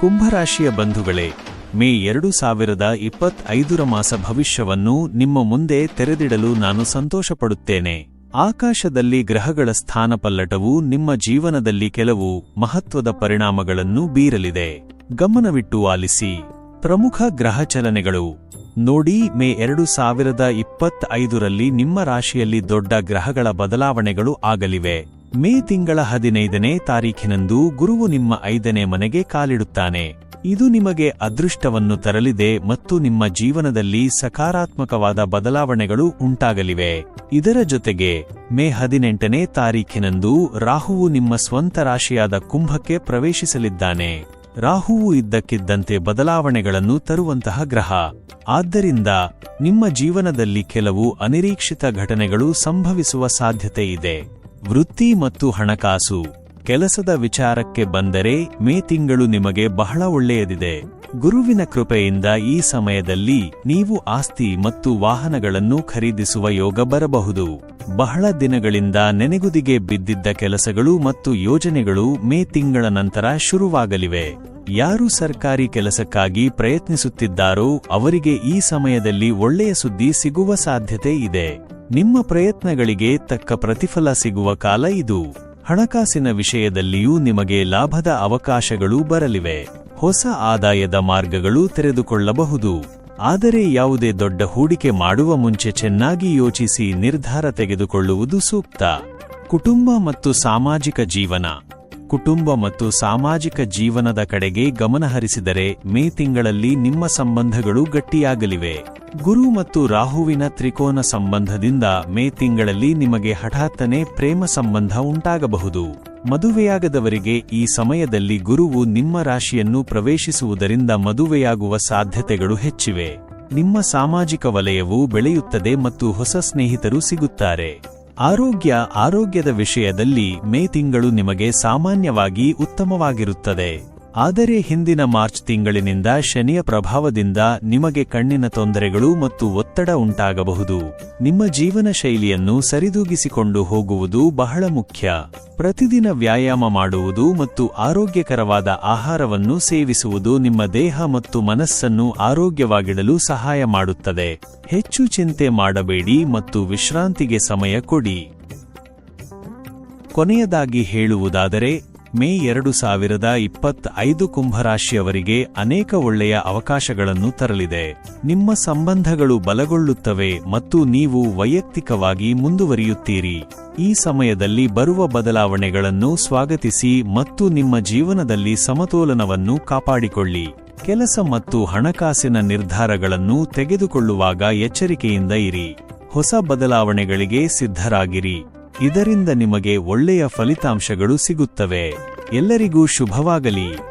ಕುಂಭರಾಶಿಯ ಬಂಧುಗಳೇ, ಮೇ ಎರಡು ಸಾವಿರದ ಇಪ್ಪತ್ತೈದರ ಮಾಸ ಭವಿಷ್ಯವನ್ನು ನಿಮ್ಮ ಮುಂದೆ ತೆರೆದಿಡಲು ನಾನು ಸಂತೋಷಪಡುತ್ತೇನೆ. ಆಕಾಶದಲ್ಲಿ ಗ್ರಹಗಳ ಸ್ಥಾನಪಲ್ಲಟವು ನಿಮ್ಮ ಜೀವನದಲ್ಲಿ ಕೆಲವು ಮಹತ್ವದ ಪರಿಣಾಮಗಳನ್ನು ಬೀರಲಿದೆ. ಗಮನವಿಟ್ಟು ಆಲಿಸಿ. ಪ್ರಮುಖ ಗ್ರಹ ಚಲನೆಗಳು. ನೋಡಿ, ಮೇ ಎರಡು ಸಾವಿರದ ಇಪ್ಪತ್ತೈದರಲ್ಲಿ ನಿಮ್ಮ ರಾಶಿಯಲ್ಲಿ ದೊಡ್ಡ ಗ್ರಹಗಳ ಬದಲಾವಣೆಗಳು ಆಗಲಿವೆ. ಮೇ ತಿಂಗಳ ಹದಿನೈದನೇ ತಾರೀಖಿನಂದು ಗುರುವು ನಿಮ್ಮ ಐದನೇ ಮನೆಗೆ ಕಾಲಿಡುತ್ತಾನೆ. ಇದು ನಿಮಗೆ ಅದೃಷ್ಟವನ್ನು ತರಲಿದೆ ಮತ್ತು ನಿಮ್ಮ ಜೀವನದಲ್ಲಿ ಸಕಾರಾತ್ಮಕವಾದ ಬದಲಾವಣೆಗಳು ಉಂಟಾಗಲಿವೆ. ಇದರ ಜೊತೆಗೆ, ಮೇ ಹದಿನೆಂಟನೇ ತಾರೀಖಿನಂದು ರಾಹುವು ನಿಮ್ಮ ಸ್ವಂತ ರಾಶಿಯಾದ ಕುಂಭಕ್ಕೆ ಪ್ರವೇಶಿಸಲಿದ್ದಾನೆ. ರಾಹುವು ಇದ್ದಕ್ಕಿದ್ದಂತೆ ಬದಲಾವಣೆಗಳನ್ನು ತರುವಂತಹ ಗ್ರಹ. ಆದ್ದರಿಂದ, ನಿಮ್ಮ ಜೀವನದಲ್ಲಿ ಕೆಲವು ಅನಿರೀಕ್ಷಿತ ಘಟನೆಗಳು ಸಂಭವಿಸುವ ಸಾಧ್ಯತೆ ಇದೆ. ವೃತ್ತಿ ಮತ್ತು ಹಣಕಾಸು. ಕೆಲಸದ ವಿಚಾರಕ್ಕೆ ಬಂದರೆ ಮೇ ತಿಂಗಳು ನಿಮಗೆ ಬಹಳ ಒಳ್ಳೆಯದಿದೆ. ಗುರುವಿನ ಕೃಪೆಯಿಂದ ಈ ಸಮಯದಲ್ಲಿ ನೀವು ಆಸ್ತಿ ಮತ್ತು ವಾಹನಗಳನ್ನು ಖರೀದಿಸುವ ಯೋಗ ಬರಬಹುದು. ಬಹಳ ದಿನಗಳಿಂದ ನೆನೆಗುದಿಗೆ ಬಿದ್ದಿದ್ದ ಕೆಲಸಗಳು ಮತ್ತು ಯೋಜನೆಗಳು ಮೇ ತಿಂಗಳ ನಂತರ ಶುರುವಾಗಲಿವೆ. ಯಾರು ಸರ್ಕಾರಿ ಕೆಲಸಕ್ಕಾಗಿ ಪ್ರಯತ್ನಿಸುತ್ತಿದ್ದಾರೋ ಅವರಿಗೆ ಈ ಸಮಯದಲ್ಲಿ ಒಳ್ಳೆಯ ಸುದ್ದಿ ಸಿಗುವ ಸಾಧ್ಯತೆ ಇದೆ. ನಿಮ್ಮ ಪ್ರಯತ್ನಗಳಿಗೆ ತಕ್ಕ ಪ್ರತಿಫಲ ಸಿಗುವ ಕಾಲ ಇದು. ಹಣಕಾಸಿನ ವಿಷಯದಲ್ಲಿಯೂ ನಿಮಗೆ ಲಾಭದ ಅವಕಾಶಗಳು ಬರಲಿವೆ. ಹೊಸ ಆದಾಯದ ಮಾರ್ಗಗಳು ತೆರೆದುಕೊಳ್ಳಬಹುದು. ಆದರೆ ಯಾವುದೇ ದೊಡ್ಡ ಹೂಡಿಕೆ ಮಾಡುವ ಮುಂಚೆ ಚೆನ್ನಾಗಿ ಯೋಚಿಸಿ ನಿರ್ಧಾರ ತೆಗೆದುಕೊಳ್ಳುವುದು ಸೂಕ್ತ. ಕುಟುಂಬ ಮತ್ತು ಸಾಮಾಜಿಕ ಜೀವನ. ಕುಟುಂಬ ಮತ್ತು ಸಾಮಾಜಿಕ ಜೀವನದ ಕಡೆಗೆ ಗಮನಹರಿಸಿದರೆ ಮೇ ತಿಂಗಳಲ್ಲಿ ನಿಮ್ಮ ಸಂಬಂಧಗಳು ಗಟ್ಟಿಯಾಗಲಿವೆ. ಗುರು ಮತ್ತು ರಾಹುವಿನ ತ್ರಿಕೋನ ಸಂಬಂಧದಿಂದ ಮೇ ತಿಂಗಳಲ್ಲಿ ನಿಮಗೆ ಹಠಾತ್ತನೆ ಪ್ರೇಮ ಸಂಬಂಧ ಉಂಟಾಗಬಹುದು. ಮದುವೆಯಾಗದವರಿಗೆ ಈ ಸಮಯದಲ್ಲಿ ಗುರುವು ನಿಮ್ಮ ರಾಶಿಯನ್ನು ಪ್ರವೇಶಿಸುವುದರಿಂದ ಮದುವೆಯಾಗುವ ಸಾಧ್ಯತೆಗಳು ಹೆಚ್ಚಿವೆ. ನಿಮ್ಮ ಸಾಮಾಜಿಕ ವಲಯವು ಬೆಳೆಯುತ್ತದೆ ಮತ್ತು ಹೊಸ ಸ್ನೇಹಿತರು ಸಿಗುತ್ತಾರೆ. ಆರೋಗ್ಯ ಆರೋಗ್ಯದ ವಿಷಯದಲ್ಲಿ ಮೇ ತಿಂಗಳು ನಿಮಗೆ ಸಾಮಾನ್ಯವಾಗಿ ಉತ್ತಮವಾಗಿರುತ್ತದೆ. ಆದರೆ ಹಿಂದಿನ ಮಾರ್ಚ್ ತಿಂಗಳಿನಿಂದ ಶನಿಯ ಪ್ರಭಾವದಿಂದ ನಿಮಗೆ ಕಣ್ಣಿನ ತೊಂದರೆಗಳು ಮತ್ತು ಒತ್ತಡ ಉಂಟಾಗಬಹುದು. ನಿಮ್ಮ ಜೀವನ ಶೈಲಿಯನ್ನು ಸರಿದೂಗಿಸಿಕೊಂಡು ಹೋಗುವುದು ಬಹಳ ಮುಖ್ಯ. ಪ್ರತಿದಿನ ವ್ಯಾಯಾಮ ಮಾಡುವುದು ಮತ್ತು ಆರೋಗ್ಯಕರವಾದ ಆಹಾರವನ್ನು ಸೇವಿಸುವುದು ನಿಮ್ಮ ದೇಹ ಮತ್ತು ಮನಸ್ಸನ್ನು ಆರೋಗ್ಯವಾಗಿಡಲು ಸಹಾಯ ಮಾಡುತ್ತದೆ. ಹೆಚ್ಚು ಚಿಂತೆ ಮಾಡಬೇಡಿ ಮತ್ತು ವಿಶ್ರಾಂತಿಗೆ ಸಮಯ ಕೊಡಿ. ಕೊನೆಯದಾಗಿ ಹೇಳುವುದಾದರೆ ಮೇ ಎರಡು ಸಾವಿರದ ಇಪ್ಪತ್ತೈದು ಕುಂಭರಾಶಿಯವರಿಗೆ ಅನೇಕ ಒಳ್ಳೆಯ ಅವಕಾಶಗಳನ್ನು ತರಲಿದೆ. ನಿಮ್ಮ ಸಂಬಂಧಗಳು ಬಲಗೊಳ್ಳುತ್ತವೆ ಮತ್ತು ನೀವು ವೈಯಕ್ತಿಕವಾಗಿ ಮುಂದುವರಿಯುತ್ತೀರಿ. ಈ ಸಮಯದಲ್ಲಿ ಬರುವ ಬದಲಾವಣೆಗಳನ್ನು ಸ್ವಾಗತಿಸಿ ಮತ್ತು ನಿಮ್ಮ ಜೀವನದಲ್ಲಿ ಸಮತೋಲನವನ್ನು ಕಾಪಾಡಿಕೊಳ್ಳಿ. ಕೆಲಸ ಮತ್ತು ಹಣಕಾಸಿನ ನಿರ್ಧಾರಗಳನ್ನು ತೆಗೆದುಕೊಳ್ಳುವಾಗ ಎಚ್ಚರಿಕೆಯಿಂದ ಇರಿ. ಹೊಸ ಬದಲಾವಣೆಗಳಿಗೆ ಸಿದ್ಧರಾಗಿರಿ. ಇದರಿಂದ ನಿಮಗೆ ಒಳ್ಳೆಯ ಫಲಿತಾಂಶಗಳು ಸಿಗುತ್ತವೆ. ಎಲ್ಲರಿಗೂ ಶುಭವಾಗಲಿ.